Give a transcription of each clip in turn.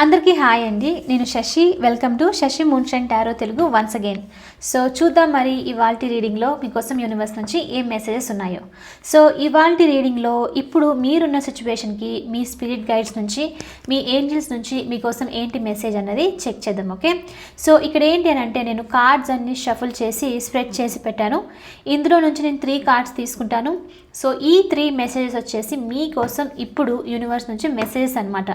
అందరికీ హాయ్ అండి. నేను Sashi. Welcome to Sashi moonshine tarot Telugu once again. So చూద్దాం మరి ఇవాల్టి రీడింగ్లో మీకోసం యూనివర్స్ నుంచి ఏం మెసేజెస్ ఉన్నాయో. సో ఇవాల్టి రీడింగ్లో ఇప్పుడు మీరున్న సిచ్యువేషన్కి మీ స్పిరిట్ గైడ్స్ నుంచి మీ ఏంజల్స్ నుంచి మీకోసం ఏంటి మెసేజ్ అన్నది చెక్ చేద్దాం ఓకే సో ఇక్కడ ఏంటి అని అంటే నేను కార్డ్స్ అన్ని షఫుల్ చేసి స్ప్రెడ్ చేసి పెట్టాను. ఇందులో నుంచి నేను త్రీ కార్డ్స్ తీసుకుంటాను. సో ఈ త్రీ మెసేజెస్ వచ్చేసి మీకోసం ఇప్పుడు యూనివర్స్ నుంచి మెసేజెస్ అనమాట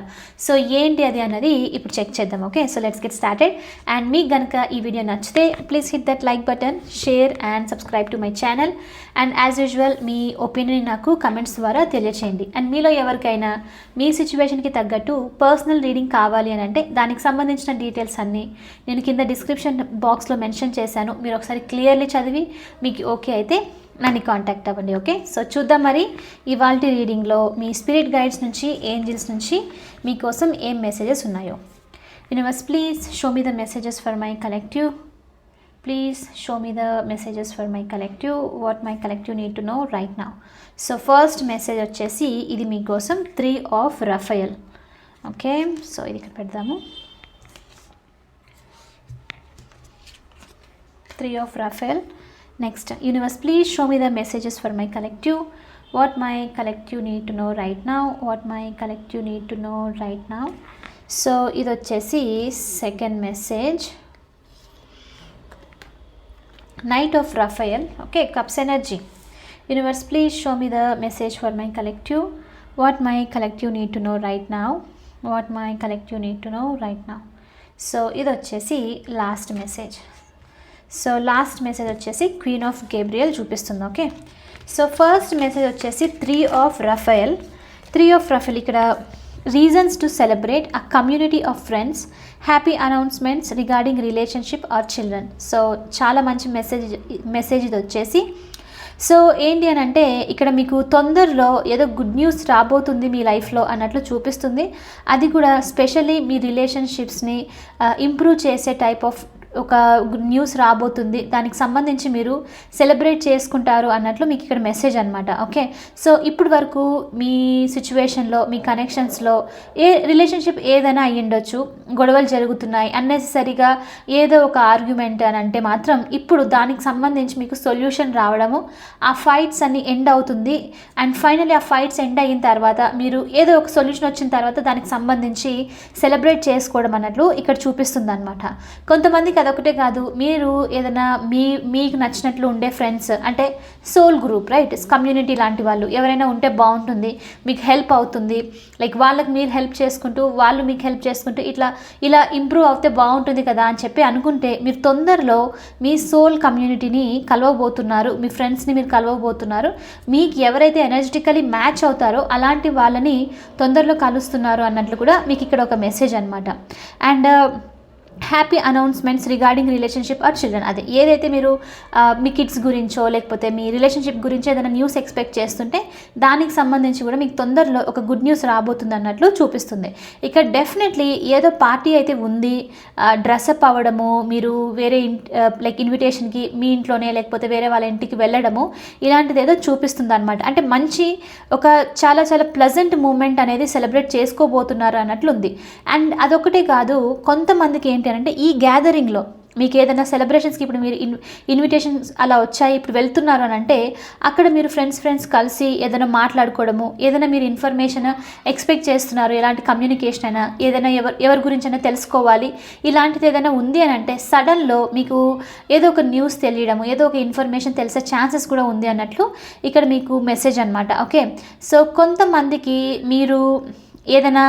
సో ఏంటి అది అన్నది ఇప్పుడు చెక్ చేద్దాం okay so let's get started and మీకు కనుక ఈ వీడియో నచ్చితే please hit that like button share and subscribe to my channel and as usual me opinion నాకు కమెంట్స్ ద్వారా తెలియచేయండి. అండ్ మీలో ఎవరికైనా మీ సిచ్యువేషన్కి తగ్గట్టు పర్సనల్ రీడింగ్ కావాలి అని అంటే దానికి సంబంధించిన డీటెయిల్స్ అన్నీ నేను కింద డిస్క్రిప్షన్ బాక్స్లో మెన్షన్ చేశాను. మీరు ఒకసారి క్లియర్లీ చదివి మీకు ఓకే అయితే నన్ను కాంటాక్ట్ అవ్వండి ఓకే సో చూద్దాం మరి ఇవాళ రీడింగ్లో మీ స్పిరిట్ గైడ్స్ నుంచి ఏంజిల్స్ నుంచి మీకోసం ఏం మెసేజెస్ ఉన్నాయో. Universe please show me the messages for my collective please show me the messages for my collective what my collective need to know right now so first message వచ్చేసి ఇది మీకోసం three of Raphael okay so ఇది ఇక్కడ పెడదాము. Three of Raphael next universe please show me the messages for my collective what my collective need to know right now what my collective need to know right now so ఇది వచ్చేసి second message knight of Raphael okay cups energy universe please show me the message for my collective what my collective need to know right now what my collective need to know right now so ఇది వచ్చేసి last message so last message వచ్చేసి queen of Gabriel చూపిస్తుంది okay so first message వచ్చేసి three of Raphael three of Raphael ఇక్కడ reasons to celebrate a community of friends happy announcements regarding relationship or children so చాలా మంచి message message ఇది వచ్చేసి so ఏంటి అని అంటే ఇక్కడ మీకు తొందరలో ఏదో గుడ్ న్యూస్ రాబోతుంది మీ లైఫ్లో అన్నట్లు చూపిస్తుంది. అది కూడా స్పెషల్లీ మీ రిలేషన్షిప్స్ని ఇంప్రూవ్ uh, చేసే టైప్ ఆఫ్ ఒక న్యూస్ రాబోతుంది. దానికి సంబంధించి మీరు సెలబ్రేట్ చేసుకుంటారు అన్నట్లు మీకు ఇక్కడ మెసేజ్ అనమాట ఓకే సో ఇప్పుడు వరకు మీ సిచ్యువేషన్లో మీ కనెక్షన్స్లో ఏ రిలేషన్షిప్ ఏదైనా అయ్యుండొచ్చు గొడవలు జరుగుతున్నాయి. అన్నెసరీగా ఏదో ఒక ఆర్గ్యుమెంట్ అని అంటే మాత్రం ఇప్పుడు దానికి సంబంధించి మీకు సొల్యూషన్ రావడము ఆ ఫైట్స్ అన్ని ఎండ్ అవుతుంది. అండ్ ఫైనల్లీ ఆ ఫైట్స్ ఎండ్ అయిన తర్వాత మీరు ఏదో ఒక సొల్యూషన్ వచ్చిన తర్వాత దానికి సంబంధించి సెలబ్రేట్ చేసుకోవడం అన్నట్లు ఇక్కడ చూపిస్తుంది అనమాట కొంతమందికి అదొకటే కాదు మీరు ఏదైనా మీ మీకు నచ్చినట్లు ఉండే ఫ్రెండ్స్ అంటే సోల్ గ్రూప్ రైట్ కమ్యూనిటీ లాంటి వాళ్ళు ఎవరైనా ఉంటే బాగుంటుంది మీకు హెల్ప్ అవుతుంది. లైక్ వాళ్ళకి మీరు హెల్ప్ చేసుకుంటూ వాళ్ళు మీకు హెల్ప్ చేసుకుంటూ ఇట్లా ఇలా ఇంప్రూవ్ అవుతే బాగుంటుంది కదా అని చెప్పి అనుకుంటే మీరు తొందరలో మీ సోల్ కమ్యూనిటీని కలవబోతున్నారు మీ ఫ్రెండ్స్ని మీరు కలవబోతున్నారు. మీకు ఎవరైతే ఎనర్జెటికలీ మ్యాచ్ అవుతారో అలాంటి వాళ్ళని తొందరలో కలుస్తున్నారు అన్నట్లు కూడా మీకు ఇక్కడ ఒక మెసేజ్ అనమాట and happy announcements regarding relationship or children అదే ఏదైతే మీరు మీ కిడ్స్ గురించో లేకపోతే మీ రిలేషన్షిప్ గురించి ఏదైనా న్యూస్ ఎక్స్పెక్ట్ చేస్తుంటే దానికి సంబంధించి కూడా మీకు తొందరలో ఒక గుడ్ న్యూస్ రాబోతుంది అన్నట్లు చూపిస్తుంది. ఇక డెఫినెట్లీ ఏదో పార్టీ అయితే ఉంది డ్రెస్అప్ అవ్వడము మీరు వేరే లైక్ ఇన్విటేషన్కి మీ ఇంట్లోనే లేకపోతే వేరే వాళ్ళ ఇంటికి వెళ్ళడము ఇలాంటిది ఏదో చూపిస్తుంది అనమాట అంటే మంచి ఒక చాలా చాలా ప్లజెంట్ మూమెంట్ అనేది సెలబ్రేట్ చేసుకోబోతున్నారు అన్నట్లు ఉంది. అండ్ అదొకటే కాదు కొంతమందికి ఏంటి అంటే ఈ గ్యాదరింగ్లో మీకు ఏదైనా సెలబ్రేషన్స్కి ఇప్పుడు మీరు ఇన్ ఇన్విటేషన్స్ అలా వచ్చాయి ఇప్పుడు వెళ్తున్నారు అని అంటే అక్కడ మీరు ఫ్రెండ్స్ ఫ్రెండ్స్ కలిసి ఏదైనా మాట్లాడుకోవడము ఏదైనా మీరు ఇన్ఫర్మేషన్ ఎక్స్పెక్ట్ చేస్తున్నారు ఎలాంటి కమ్యూనికేషన్ అయినా ఏదైనా ఎవరు ఎవరి గురించి అయినా తెలుసుకోవాలి ఇలాంటిది ఏదైనా ఉంది అని అంటే సడన్లో మీకు ఏదో ఒక న్యూస్ తెలియడము ఏదో ఒక ఇన్ఫర్మేషన్ తెలిసే ఛాన్సెస్ కూడా ఉంది అన్నట్లు ఇక్కడ మీకు మెసేజ్ అనమాట ఓకే సో కొంతమందికి మీరు ఏదైనా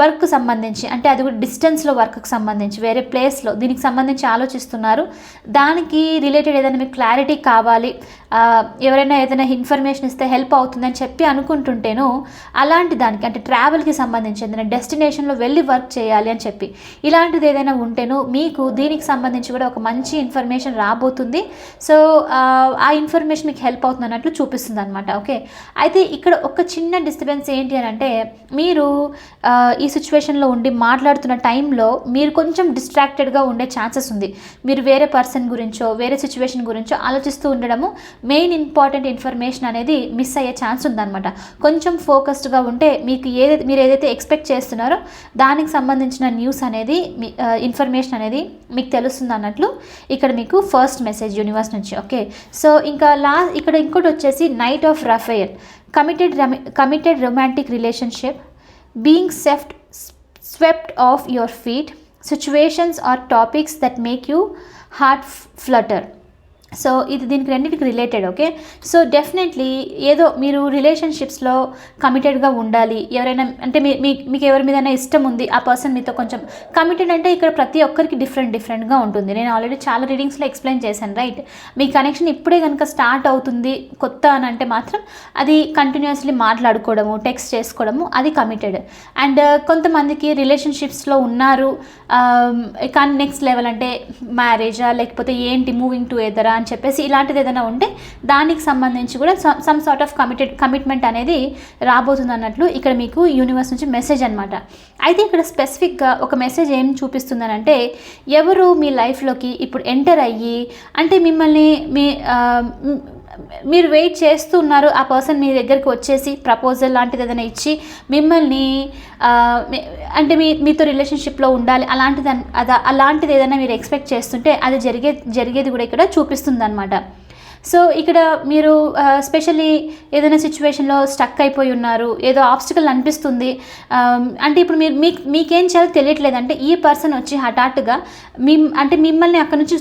వర్క్ సంబంధించి అంటే అది కూడా డిస్టెన్స్లో వర్క్కి సంబంధించి వేరే ప్లేస్లో దీనికి సంబంధించి ఆలోచిస్తున్నారు. దానికి రిలేటెడ్ ఏదైనా మీకు క్లారిటీ కావాలి. ఎవరైనా ఏదైనా ఇన్ఫర్మేషన్ ఇస్తే హెల్ప్ అవుతుందని చెప్పి అనుకుంటుంటేనో అలాంటి దానికి అంటే ట్రావెల్కి సంబంధించి ఏదైనా డెస్టినేషన్లో వెళ్ళి వర్క్ చేయాలి అని చెప్పి ఇలాంటిది ఏదైనా ఉంటేనో మీకు దీనికి సంబంధించి కూడా ఒక మంచి ఇన్ఫర్మేషన్ రాబోతుంది. సో ఆ ఇన్ఫర్మేషన్ మీకు హెల్ప్ అవుతుంది అన్నట్లు చూపిస్తుంది అనమాట ఓకే అయితే ఇక్కడ ఒక చిన్న డిస్టర్బెన్స్ ఏంటి అని అంటే మీరు ఈ సిచ్యువేషన్లో ఉండి మాట్లాడుతున్న టైంలో మీరు కొంచెం డిస్ట్రాక్టెడ్గా ఉండే ఛాన్సెస్ ఉంది. మీరు వేరే పర్సన్ గురించో వేరే సిచ్యువేషన్ గురించో ఆలోచిస్తూ ఉండడము మెయిన్ ఇంపార్టెంట్ ఇన్ఫర్మేషన్ అనేది మిస్ అయ్యే ఛాన్స్ ఉందన్నమాట. కొంచెం ఫోకస్డ్గా ఉంటే మీకు ఏదైతే మీరు ఏదైతే ఎక్స్పెక్ట్ చేస్తున్నారో దానికి సంబంధించిన న్యూస్ అనేది మీ ఇన్ఫర్మేషన్ అనేది మీకు తెలుస్తుంది అన్నట్లు ఇక్కడ మీకు ఫస్ట్ మెసేజ్ యూనివర్స్ నుంచి ఓకే సో ఇంకా లా ఇక్కడ ఇంకోటి వచ్చేసి knight of Rafale committed committed romantic relationship being swept swept off your feet situations or topics that make you heart flutter so ఇది దీనికి రెండింటికి రిలేటెడ్ ఓకే సో డెఫినెట్లీ ఏదో మీరు రిలేషన్షిప్స్లో కమిటెడ్గా ఉండాలి. ఎవరైనా అంటే మీ మీకు ఎవరి మీద ఇష్టం ఉంది ఆ పర్సన్ మీతో కొంచెం కమిటెడ్ అంటే ఇక్కడ ప్రతి ఒక్కరికి డిఫరెంట్ డిఫరెంట్గా ఉంటుంది. నేను ఆల్రెడీ చాలా రీడింగ్స్లో ఎక్స్ప్లెయిన్ చేశాను రైట్ మీ కనెక్షన్ ఇప్పుడే కనుక స్టార్ట్ అవుతుంది కొత్త అని అంటే మాత్రం అది కంటిన్యూస్లీ మాట్లాడుకోవడము టెక్స్ట్ చేసుకోవడము అది కమిటెడ్ అండ్ uh, కొంతమందికి రిలేషన్షిప్స్లో ఉన్నారు um, కానీ నెక్స్ట్ లెవెల్ అంటే మ్యారేజా లేకపోతే ఏంటి మూవింగ్ టు ఎదరా అని చెప్పేసి ఇలాంటిది ఏదైనా ఉంటే దానికి సంబంధించి కూడా some sort of committed commitment అనేది రాబోతుంది అన్నట్లు ఇక్కడ మీకు యూనివర్స్ నుంచి మెసేజ్ అనమాట అయితే ఇక్కడ స్పెసిఫిక్గా ఒక మెసేజ్ ఏం చూపిస్తుందనంటే ఎవరు మీ లైఫ్లోకి ఇప్పుడు ఎంటర్ అయ్యి అంటే మిమ్మల్ని మీ మీరు వెయిట్ చేస్తున్నారు ఆ పర్సన్ మీ దగ్గరికి వచ్చేసి ప్రపోజల్ లాంటిది ఏదైనా ఇచ్చి మిమ్మల్ని అంటే మీ మీతో రిలేషన్షిప్లో ఉండాలి అలాంటిది అద అలాంటిది ఏదైనా మీరు ఎక్స్పెక్ట్ చేస్తుంటే అది జరిగే జరిగేది కూడా ఇక్కడ చూపిస్తుంది అనమాట సో ఇక్కడ మీరు స్పెషల్లీ ఏదైనా సిచ్యువేషన్లో స్టక్ అయిపోయి ఉన్నారు ఏదో ఆబ్స్టికల్ అనిపిస్తుంది అంటే ఇప్పుడు మీరు మీకు మీకేం చేయాలో తెలియట్లేదు అంటే ఈ పర్సన్ వచ్చి హఠాత్తుగా మీ అంటే మిమ్మల్ని అక్కడ నుంచి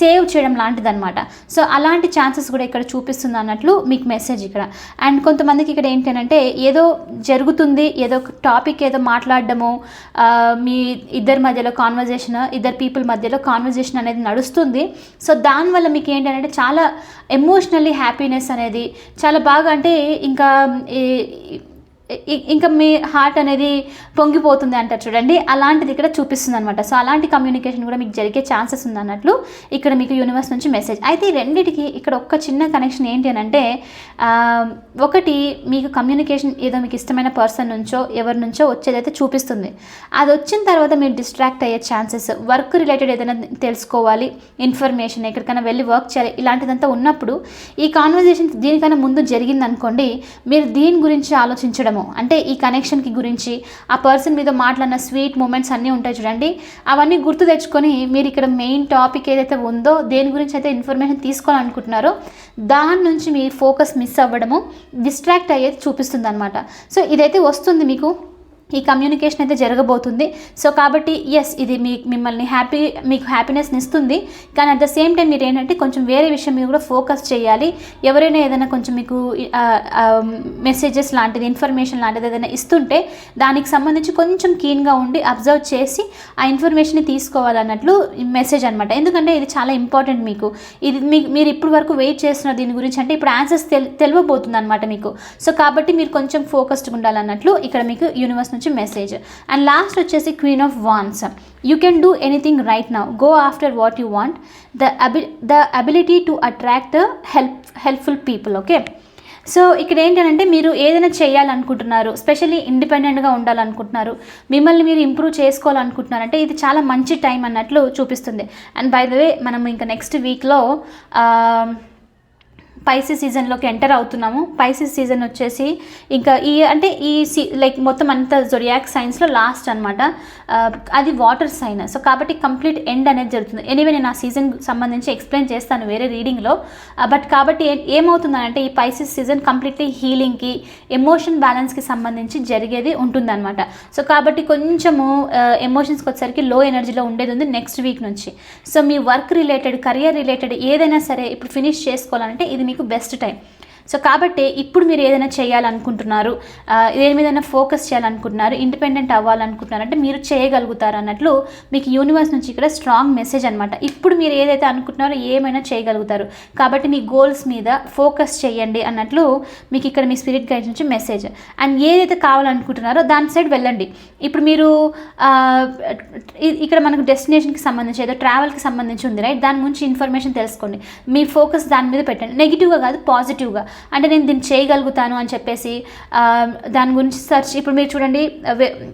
సేవ్ చేయడం లాంటిదన్నమాట. సో అలాంటి ఛాన్సెస్ కూడా ఇక్కడ చూపిస్తుంది అన్నట్లు మీకు మెసేజ్ ఇక్కడ. అండ్ కొంతమందికి ఇక్కడ ఏంటంటే ఏదో జరుగుతుంది ఏదో ఒక టాపిక్ ఏదో మాట్లాడడము మీ ఇద్దరి మధ్యలో కాన్వర్జేషన్ ఇద్దరు పీపుల్ మధ్యలో కాన్వర్జేషన్ అనేది నడుస్తుంది. సో దానివల్ల మీకు ఏంటంటే చాలా ఎమోషనల్లీ హ్యాపీనెస్ అనేది చాలా బాగా అంటే ఇంకా ఈ- ఇంకా మీ హార్ట్ అనేది పొంగిపోతుంది అంటారు చూడండి. అలాంటిది ఇక్కడ చూపిస్తుంది అనమాట సో అలాంటి కమ్యూనికేషన్ కూడా మీకు జరిగే ఛాన్సెస్ ఉంది అన్నట్లు ఇక్కడ మీకు యూనివర్స్ నుంచి మెసేజ్. అయితే ఈ రెండింటికి ఇక్కడ ఒక్క చిన్న కనెక్షన్ ఏంటి అని అంటే ఒకటి మీకు కమ్యూనికేషన్ ఏదో మీకు ఇష్టమైన పర్సన్ నుంచో ఎవరి నుంచో వచ్చేదైతే చూపిస్తుంది. అది వచ్చిన తర్వాత మీరు డిస్ట్రాక్ట్ అయ్యే ఛాన్సెస్ వర్క్ రిలేటెడ్ ఏదైనా తెలుసుకోవాలి ఇన్ఫర్మేషన్ ఎక్కడికైనా వెళ్ళి వర్క్ చేయాలి ఇలాంటిదంతా ఉన్నప్పుడు ఈ కాన్వర్జేషన్ దీనికన్నా ముందు జరిగింది అనుకోండి మీరు దీని గురించి ఆలోచించడము అంటే ఈ కనెక్షన్కి గురించి ఆ పర్సన్ మీద మాట్లాడిన స్వీట్ మూమెంట్స్ అన్నీ ఉంటాయి చూడండి. అవన్నీ గుర్తు తెచ్చుకొని మీరు ఇక్కడ మెయిన్ టాపిక్ ఏదైతే ఉందో దేని గురించి అయితే ఇన్ఫర్మేషన్ తీసుకోవాలనుకుంటున్నారో దాని నుంచి మీ ఫోకస్ మిస్ అవ్వడము డిస్ట్రాక్ట్ అయ్యేది చూపిస్తుంది అనమాట సో ఇదైతే వస్తుంది మీకు. ఈ కమ్యూనికేషన్ అయితే జరగబోతుంది. సో కాబట్టి ఎస్ ఇది మీ మిమ్మల్ని హ్యాపీ మీకు హ్యాపీనెస్ని ఇస్తుంది కానీ అట్ ద సేమ్ టైం మీరు ఏంటంటే కొంచెం వేరే విషయం మీద కూడా ఫోకస్ చేయాలి. ఎవరైనా ఏదైనా కొంచెం మీకు మెసేజెస్ లాంటిది ఇన్ఫర్మేషన్ లాంటిది ఏదైనా ఇస్తుంటే దానికి సంబంధించి కొంచెం కీన్గా ఉండి అబ్జర్వ్ చేసి ఆ ఇన్ఫర్మేషన్ని తీసుకోవాలన్నట్లు మెసేజ్ అనమాట ఎందుకంటే ఇది చాలా ఇంపార్టెంట్ మీకు. ఇది మీ మీరు ఇప్పటి వరకు వెయిట్ చేస్తున్న దీని గురించి అంటే ఇప్పుడు ఆన్సర్స్ తెల్ తెలియబోతుంది అనమాట మీకు. సో కాబట్టి మీరు కొంచెం ఫోకస్డ్గా ఉండాలన్నట్లు ఇక్కడ మీకు యూనివర్స్ నుంచి మెసేజ్ అండ్ లాస్ట్ వచ్చేసి queen of wands you can do anything right now go after what you want the Abhi the ability to attract help helpful people okay so ఇక్కడ ఏంటంటే మీరు ఏదైనా చేయాలనుకుంటున్నారు స్పెషల్లీ ఇండిపెండెంట్గా ఉండాలనుకుంటున్నారు మిమ్మల్ని మీరు ఇంప్రూవ్ చేసుకోవాలనుకుంటున్నారు అంటే ఇది చాలా మంచి టైం అన్నట్లు చూపిస్తుంది. అండ్ బై ద వే మనం ఇంకా నెక్స్ట్ వీక్లో పైసీ సీజన్లోకి ఎంటర్ అవుతున్నాము. పైసీ సీజన్ వచ్చేసి ఇంకా ఈ అంటే ఈ సీ లైక్ మొత్తం అంతా జొరియాక్ సైన్స్లో లాస్ట్ అనమాట అది వాటర్ సైన్ సో కాబట్టి కంప్లీట్ ఎండ్ అనేది జరుగుతుంది. ఎనీవే నేను ఆ సీజన్ సంబంధించి ఎక్స్ప్లెయిన్ చేస్తాను వేరే రీడింగ్లో బట్ uh, కాబట్టి ఏ- ఏమవుతుందంటే ఈ పైసీస్ సీజన్ కంప్లీట్లీ హీలింగ్కి ఎమోషన్ బ్యాలెన్స్కి సంబంధించి జరిగేది ఉంటుందన్నమాట. సో కాబట్టి కొంచెము uh, ఎమోషన్స్కి వచ్చేసరికి లో ఎనర్జీలో ఉండేది ఉంది నెక్స్ట్ వీక్ నుంచి. సో మీ వర్క్ రిలేటెడ్ కెరియర్ రిలేటెడ్ ఏదైనా సరే ఇప్పుడు ఫినిష్ చేసుకోవాలంటే ఇది మీకు బెస్ట్ టైం సో కాబట్టి ఇప్పుడు మీరు ఏదైనా చేయాలనుకుంటున్నారు దేని మీదైనా ఫోకస్ చేయాలనుకుంటున్నారు ఇండిపెండెంట్ అవ్వాలనుకుంటున్నారు అంటే మీరు చేయగలుగుతారు అన్నట్లు మీకు యూనివర్స్ నుంచి ఇక్కడ స్ట్రాంగ్ మెసేజ్ అనమాట ఇప్పుడు మీరు ఏదైతే అనుకుంటున్నారో ఏమైనా చేయగలుగుతారు. కాబట్టి మీ గోల్స్ మీద ఫోకస్ చేయండి అన్నట్లు మీకు ఇక్కడ మీ స్పిరిట్ గైడ్ నుంచి మెసేజ్ అండ్ ఏదైతే కావాలనుకుంటున్నారో దాని సైడ్ వెళ్ళండి. ఇప్పుడు మీరు ఇక్కడ మనకు డెస్టినేషన్కి సంబంధించి ఏదో ట్రావెల్కి సంబంధించి ఉంది రైట్ దాని గురించి ఇన్ఫర్మేషన్ తెలుసుకోండి. మీ ఫోకస్ దాని మీద పెట్టండి. నెగిటివ్గా కాదు పాజిటివ్గా అంటే నేను దీన్ని చేయగలుగుతాను అని చెప్పేసి దాని గురించి సెర్చ్ ఇప్పుడు మీరు చూడండి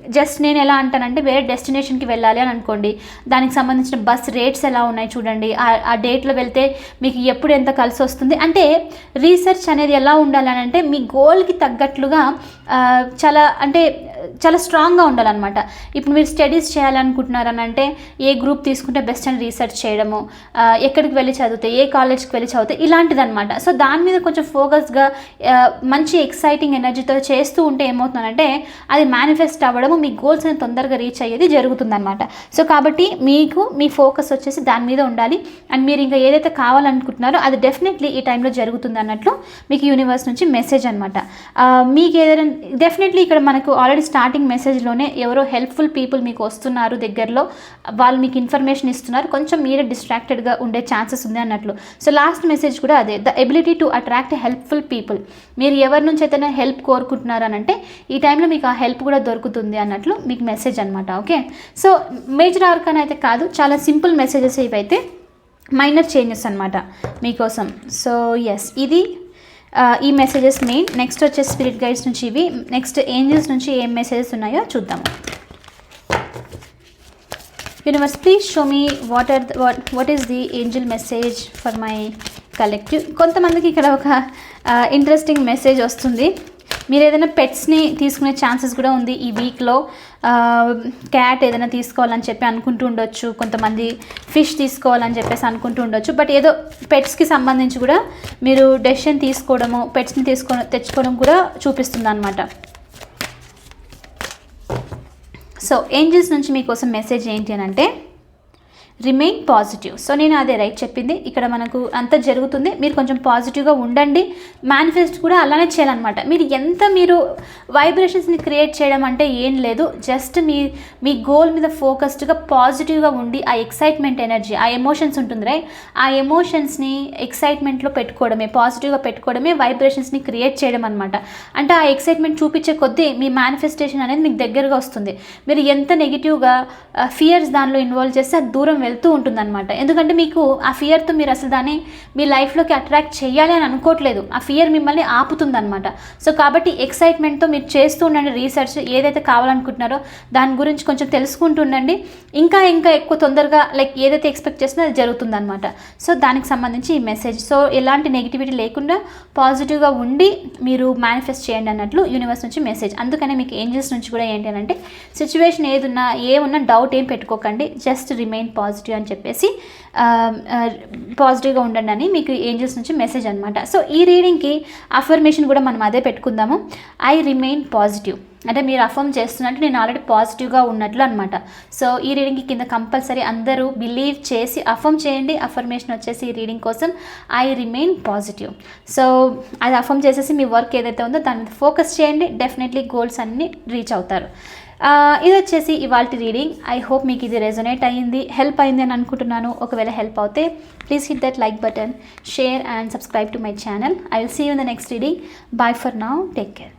జస్ట్ నేను ఎలా అంటానంటే వేరే డెస్టినేషన్కి వెళ్ళాలి అని అనుకోండి. దానికి సంబంధించిన బస్ రేట్స్ ఎలా ఉన్నాయి చూడండి. ఆ- డేట్లో వెళ్తే మీకు ఎప్పుడు ఎంత కలిసి వస్తుంది. అంటే రీసెర్చ్ అనేది ఎలా ఉండాలని అంటే మీ గోల్కి తగ్గట్లుగా చాలా అంటే చాలా స్ట్రాంగ్గా ఉండాలన్నమాట. ఇప్పుడు మీరు స్టడీస్ చేయాలనుకుంటున్నారని అంటే ఏ గ్రూప్ తీసుకుంటే బెస్ట్ అని రీసెర్చ్ చేయడము ఎక్కడికి వెళ్ళి చదివితే ఏ కాలేజ్కి వెళ్ళి చదివితే ఇలాంటిదన్నమాట. సో దాని మీద కొంచెం ఫోకస్గా మంచి ఎక్సైటింగ్ ఎనర్జీతో చేస్తూ ఉంటే ఏమవుతుందంటే అది మేనిఫెస్ట్ అవ్వడము మీ గోల్స్ తొందరగా రీచ్ అయ్యేది జరుగుతుందన్నమాట. సో కాబట్టి మీకు మీ ఫోకస్ వచ్చేసి దాని మీద ఉండాలి. అండ్ మీరు ఇంకా ఏదైతే కావాలనుకుంటున్నారో అది డెఫినెట్లీ ఈ టైంలో జరుగుతుంది అన్నట్లు మీకు యూనివర్స్ నుంచి మెసేజ్ అనమాట మీకు ఏదైనా డెఫినెట్లీ ఇక్కడ మనకు ఆల్రెడీ స్టార్టింగ్ మెసేజ్లోనే ఎవరో హెల్ప్ఫుల్ పీపుల్ మీకు వస్తున్నారు దగ్గరలో. వాళ్ళు మీకు ఇన్ఫర్మేషన్ ఇస్తున్నారు. కొంచెం మీరే డిస్ట్రాక్టెడ్గా ఉండే ఛాన్సెస్ ఉంది అన్నట్లు. సో లాస్ట్ మెసేజ్ కూడా అదే. The ability to attract helpful people. మీరు ఎవరి నుంచి అయితే హెల్ప్ కోరుకుంటున్నారనంటే ఈ టైంలో మీకు ఆ హెల్ప్ కూడా దొరుకుతుంది అన్నట్లు మీకు మెసేజ్ అనమాట ఓకే? సో మేజర్ ఆర్కాన్ అయితే కాదు చాలా సింపుల్ మెసేజెస్ ఇవైతే మైనర్ చేంజెస్ అనమాట మీకోసం. సో ఎస్ ఇది ఈ మెసేజెస్ మెయిన్. నెక్స్ట్ వచ్చేసి స్పిరిట్ గైడ్స్ నుంచి ఇవి నెక్స్ట్ ఏంజల్స్ నుంచి ఏం మెసేజెస్ ఉన్నాయో చూద్దాం. Universe please show me what are what what is the angel message for my collective కొంతమందికి ఇక్కడ ఒక ఇంట్రెస్టింగ్ మెసేజ్ వస్తుంది. మీరు ఏదైనా పెట్స్ని తీసుకునే ఛాన్సెస్ కూడా ఉంది ఈ వీక్లో క్యాట్ ఏదైనా తీసుకోవాలని చెప్పి అనుకుంటూ ఉండొచ్చు. కొంతమంది ఫిష్ తీసుకోవాలని చెప్పేసి అనుకుంటూ ఉండొచ్చు. బట్ ఏదో పెట్స్కి సంబంధించి కూడా మీరు డెసిషన్ తీసుకోవడము పెట్స్ని తీసుకో తెచ్చుకోవడం కూడా చూపిస్తుంది అనమాట సో ఏంజిల్స్ నుంచి మీకోసం మెసేజ్ ఏంటి అని అంటే రిమైన్ పాజిటివ్ సో నేను అదే రైట్ చెప్పింది. ఇక్కడ మనకు అంత జరుగుతుంది. మీరు కొంచెం పాజిటివ్గా ఉండండి. మేనిఫెస్ట్ కూడా అలానే చేయాలన్నమాట. మీరు ఎంత మీరు వైబ్రేషన్స్ని క్రియేట్ చేయడం అంటే ఏం లేదు. జస్ట్ మీ మీ గోల్ మీద ఫోకస్డ్గా పాజిటివ్గా ఉండి ఆ ఎక్సైట్మెంట్ ఎనర్జీ ఆ ఎమోషన్స్ ఉంటుంది రైట్ ఆ ఎమోషన్స్ని ఎక్సైట్మెంట్లో పెట్టుకోవడమే పాజిటివ్గా పెట్టుకోవడమే వైబ్రేషన్స్ని క్రియేట్ చేయడం అనమాట అంటే ఆ ఎక్సైట్మెంట్ చూపించే కొద్దీ మీ మేనిఫెస్టేషన్ అనేది మీకు దగ్గరగా వస్తుంది. మీరు ఎంత నెగిటివ్గా ఫియర్స్ దానిలో ఇన్వాల్వ్ చేస్తే అది దూరం వెళ్తూ ఉంటుందన్నమాట. ఎందుకంటే మీకు ఆ ఫియర్తో మీరు అసలు దాన్ని మీ లైఫ్లోకి అట్రాక్ట్ చేయాలి అని అనుకోవట్లేదు. ఆ ఫియర్ మిమ్మల్ని ఆపుతుందన్నమాట. సో కాబట్టి ఎక్సైట్మెంట్తో మీరు చేస్తూ ఉండండి రీసెర్చ్ ఏదైతే కావాలనుకుంటున్నారో దాని గురించి కొంచెం తెలుసుకుంటూ ఉండండి. ఇంకా ఇంకా ఎక్కువ తొందరగా లైక్ ఏదైతే ఎక్స్పెక్ట్ చేసినా అది జరుగుతుందన్నమాట. సో దానికి సంబంధించి ఈ మెసేజ్ సో ఎలాంటి నెగిటివిటీ లేకుండా పాజిటివ్గా ఉండి మీరు మేనిఫెస్ట్ చేయండి అన్నట్లు యూనివర్స్ నుంచి మెసేజ్ అందుకనే మీకు ఏంజల్స్ నుంచి కూడా ఏంటి అంటే సిచ్యువేషన్ ఏదున్నా ఏమున్నా డౌట్ ఏం పెట్టుకోకండి. జస్ట్ రిమైన్ పాజిటివ్ అని చెప్పేసి పాజిటివ్గా ఉండండి అని మీకు ఏంజల్స్ నుంచి మెసేజ్ అనమాట సో ఈ రీడింగ్కి అఫర్మేషన్ కూడా మనం అదే పెట్టుకుందాము. ఐ రిమైన్ పాజిటివ్ అంటే మీరు అఫర్మ్ చేస్తున్నట్టు నేను ఆల్రెడీ పాజిటివ్గా ఉన్నట్లు అనమాట సో ఈ రీడింగ్కి కింద కంపల్సరీ అందరూ బిలీవ్ చేసి అఫర్మ్ చేయండి. అఫర్మేషన్ వచ్చేసి ఈ రీడింగ్ కోసం ఐ రిమైన్ పాజిటివ్ సో అది అఫర్మ్ చేసేసి మీ వర్క్ ఏదైతే ఉందో దాని మీద ఫోకస్ చేయండి. డెఫినెట్లీ గోల్స్ అన్నీ రీచ్ అవుతారు. ఇది వచ్చేసి ఇవాళ రీడింగ్. ఐ హోప్ మీకు ఇది రెజొనేట్ అయ్యింది హెల్ప్ అయింది అని అనుకుంటున్నాను. ఒకవేళ హెల్ప్ అవుతే please hit that like button share and subscribe to my channel I will see you in the next reading bye for now take care